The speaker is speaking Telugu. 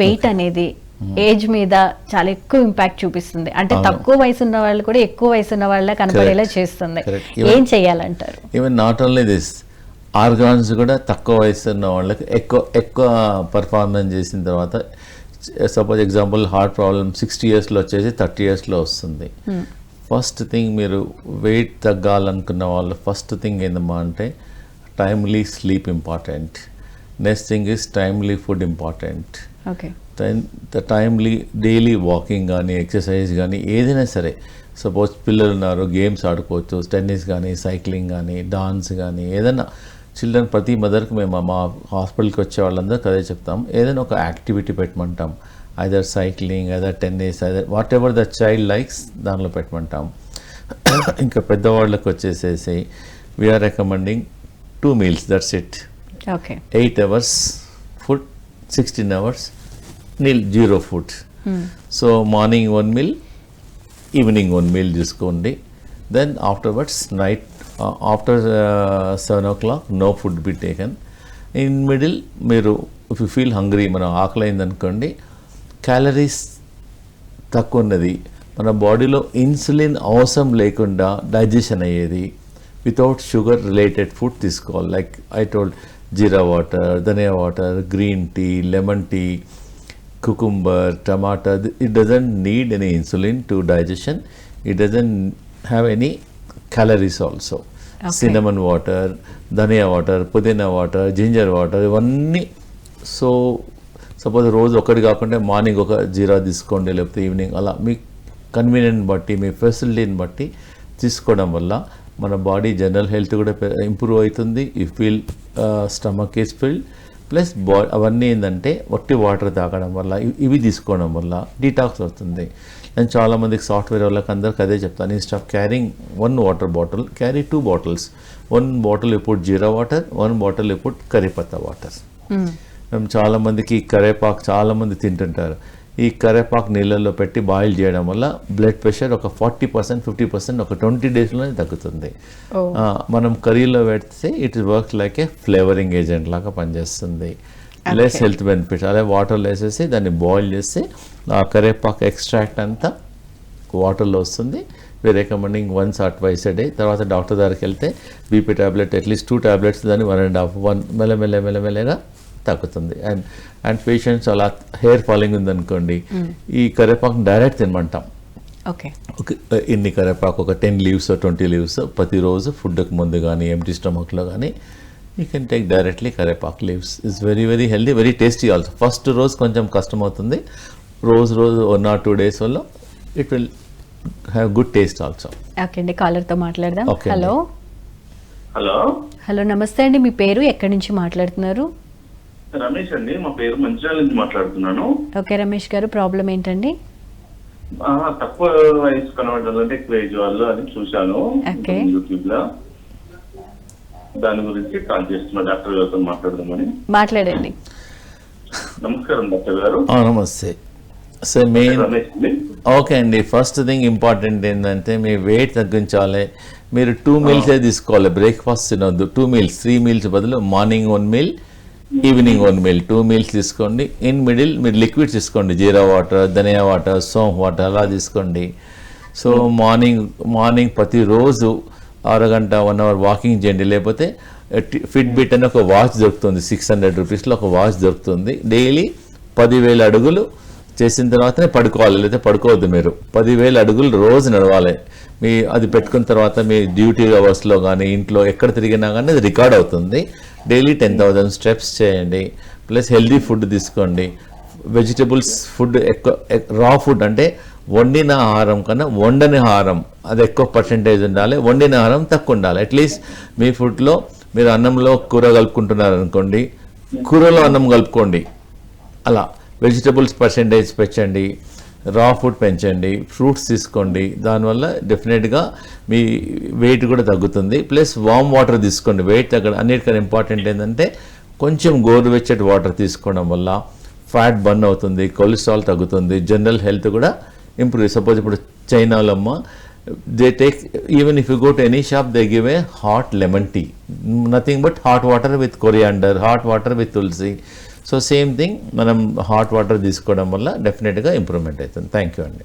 వెయిట్ అనేది ఏజ్ మీద చాలా ఎక్కువ ఇంపాక్ట్ చూపిస్తుంది. అంటే. తక్కువ వయసు ఉన్న వాళ్ళు కూడా ఎక్కువ వయసు ఉన్న వాళ్ళ కనపడేలా. చేస్తుంది. ఏం చేయాలంటారు? Even not only this organs కూడా తక్కువ వయసు ఉన్న వాళ్ళకి ఎక్కువ ఎక్కువ పర్ఫార్మెన్స్ చేసిన తర్వాత suppose example heart problem sixty ఇయర్స్లో వచ్చేసి థర్టీ ఇయర్స్లో వస్తుంది. ఫస్ట్ థింగ్ మీరు వెయిట్ తగ్గాలనుకున్న వాళ్ళు ఫస్ట్ థింగ్ ఏందమ్మా అంటే timely sleep important next thing is timely food important timely daily walking కానీ ఎక్సర్సైజ్ కానీ ఏదైనా సరే. సపోజ్ పిల్లలు ఉన్నారు గేమ్స్ ఆడుకోవచ్చు టెన్నిస్ కానీ సైక్లింగ్ కానీ డాన్స్ కానీ ఏదైనా చిల్డ్రన్ ప్రతి మదర్కి మేము మా హాస్పిటల్కి వచ్చే వాళ్ళందరికీ అదే చెప్తాం. ఏదైనా ఒక activity పెట్టమంటాం. Either cycling either tennis either whatever the child likes దానిలో పెట్టమంటాం. ఇంకా పెద్దవాళ్ళకి వచ్చేసేసి we are recommending two meals that's it okay. Eight hours food sixteen hours nil zero food so morning one meal evening one meal తీసుకోండి then afterwards night after seven o'clock no food be taken in middle మీరు ఇఫ్ యూ ఫీల్ హంగ్రీ మనం ఆకలి అయిందనుకోండి క్యాలరీస్ తక్కువ ఉన్నది. మన బాడీలో ఇన్సులిన్ అవసరం లేకుండా డైజెషన్ అయ్యేది. వితౌట్ షుగర్ రిలేటెడ్ ఫుడ్ తీసుకోవాలి like I told jeera water dhaniya water green tea lemon tea cucumber, tomato, it doesn't need any insulin to digestion. It doesn't have any calories also. Okay. Cinnamon water, dhaniya water pudina water ginger water ఇవన్నీ సో సపోజ్ రోజు ఒకటి కాకుండా మార్నింగ్ ఒక జీరా తీసుకోండి లేకపోతే ఈవినింగ్ అలా మీ కన్వీనియంట్ బట్టి మీ ఫెసిలిటీని బట్టి తీసుకోవడం వల్ల మన బాడీ జనరల్ హెల్త్ కూడా ఇంప్రూవ్ అవుతుంది. ఈ feel stomach is filled plus బా అవన్నీ ఏంటంటే వట్టి వాటర్ తాగడం వల్ల ఇవి- తీసుకోవడం వల్ల డీటాక్స్ అవుతుంది. నేను చాలామందికి సాఫ్ట్వేర్ వాళ్ళకి అందరికి అదే చెప్తాను. Instead of carrying one water bottle carry two bottles one bottle ఇప్పుడు జీరా వాటర్ వన్ బాటిల్ ఇప్పుడు కరిపత్తా వాటర్ మేము చాలామందికి కరేపాకు చాలామంది తింటుంటారు. ఈ కరేపాకు నీళ్ళల్లో పెట్టి బాయిల్ చేయడం వల్ల బ్లడ్ ప్రెషర్ ఒక ఫార్టీ పర్సెంట్ ఫిఫ్టీ పర్సెంట్ ఒక ట్వంటీ డేస్లోనే తగ్గుతుంది. మనం కర్రీలో పెడితే it work like a flavouring agent లాగా పనిచేస్తుంది. లెస్ హెల్త్ బెనిఫిట్ అదే వాటర్లో వేసేసి దాన్ని బాయిల్ చేసి ఆ కరేపాకు ఎక్స్ట్రాక్ట్ అంతా వాటర్లో వస్తుంది. We recommending once or twice a day తర్వాత డాక్టర్ దగ్గరికి వెళ్తే BP tablet at least two tablets దాన్ని వన్ అండ్ హాఫ్ వన్ మెల్లమెల్ల మెల్లమెల్లగా తగ్గుతుంది అండ్ అండ్ పేషెంట్స్ అలా హెయిర్ ఫాలింగ్ ఉందనుకోండి ఈ కరేపాకు డైరెక్ట్ తినమంటాం. ఓకే ఒక ఇన్ని కరేపాకు ఒక టెన్ లీవ్స్ ట్వంటీ లీవ్స్ ప్రతిరోజు ఫుడ్కి ముందు కానీ ఎంటీ స్టమక్లో కానీ యూ కెన్ టేక్ డైరెక్ట్లీ కరేపాకు leaves it's very very healthy very tasty also first రోజు కొంచెం కష్టం అవుతుంది రోజు రోజు వన్ ఆర్ టూ డేస్ వల్ల it will have good taste also okay అండి కాలర్తో మాట్లాడదాం. హలో హలో హలో నమస్తే అండి. మీ పేరు ఎక్కడి నుంచి మాట్లాడుతున్నారు? రమేష్ అండి. మా పేరు మంచిర్యాల నుంచి మాట్లాడుతున్నాను. ఓకే రమేష్ గారు ప్రాబ్లం ఏంటండి? ఆ, తక్కువ వయసు కనబడాలంటే ఎక్కువ ఏజ్ వాళ్ళు అని చూశాను. Okay. యూట్యూబ్లో దాని గురించి కాల్ చేస్తున్నా డాక్టర్ గారితో మాట్లాడదామని. మాట్లాడండి. నమస్కారం డాక్టర్ గారు. నమస్తే. సో మెయిన్ ఓకే అండి. ఫస్ట్ థింగ్ ఇంపార్టెంట్ ఏంటంటే మీ వెయిట్ తగ్గించాలి. మీరు టూ మీల్సే తీసుకోవాలి. బ్రేక్ఫాస్ట్ తినొద్దు. టూ మీల్స్ త్రీ మీల్స్ బదులు morning one meal evening one meal two meals తీసుకోండి. ఇన్ మిడిల్ మీరు లిక్విడ్స్ తీసుకోండి. Jeera water dhaniya water saunf water అలా తీసుకోండి. సో మార్నింగ్ మార్నింగ్ ప్రతిరోజు అరగంట వన్ అవర్ వాకింగ్ చేయండి. లేకపోతే eh, ఫిట్ బిట్ అని ఒక వాచ్ దొరుకుతుంది. సిక్స్ హండ్రెడ్ రూపీస్లో ఒక వాచ్ దొరుకుతుంది. డైలీ పదివేల అడుగులు చేసిన తర్వాతనే పడుకోవాలి లేదా పడుకోవద్దు మీరు. పదివేల అడుగులు రోజు నడవాలి. మీ అది పెట్టుకున్న తర్వాత మీ డ్యూటీ అవర్స్లో కానీ ఇంట్లో ఎక్కడ తిరిగినా కానీ అది రికార్డ్ అవుతుంది. డైలీ టెన్ థౌజండ్ స్టెప్స్ చేయండి. ప్లస్ హెల్దీ ఫుడ్ తీసుకోండి. వెజిటబుల్స్ ఫుడ్ ఎక్కువ రా ఫుడ్ అంటే వండిన ఆహారం కన్నా వండని ఆహారం. అది ఎక్కువ పర్సంటేజ్ ఉండాలి. వండిన ఆహారం తక్కువ ఉండాలి. అట్లీస్ట్ మీ ఫుడ్లో మీరు అన్నంలో కూర కలుపుకుంటున్నారు అనుకోండి కూరలో అన్నం కలుపుకోండి. అలా. వెజిటబుల్స్ పర్సంటేజ్ పెంచండి రా ఫుడ్ పెంచండి ఫ్రూట్స్ తీసుకోండి. దానివల్ల డెఫినెట్గా మీ వెయిట్ కూడా తగ్గుతుంది. ప్లస్ వామ్ వాటర్ తీసుకోండి. వెయిట్ తగ్గడం అన్నిటికన్నా ఇంపార్టెంట్ ఏంటంటే కొంచెం గోరువెచ్చటి వాటర్ తీసుకోవడం వల్ల ఫ్యాట్ బర్న్ అవుతుంది కొలెస్ట్రాల్ తగ్గుతుంది జనరల్ హెల్త్ కూడా ఇంప్రూవ్ సపోజ్ ఇప్పుడు చైనాలో అమ్మ they take even if you go to any shop they give a hot lemon tea. Nothing but hot water with coriander hot water with tulsi so same thing మనం హాట్ వాటర్ తీసుకోవడం వల్ల డెఫినెట్గా ఇంప్రూవ్మెంట్ అవుతుంది. థ్యాంక్ యూ అండి.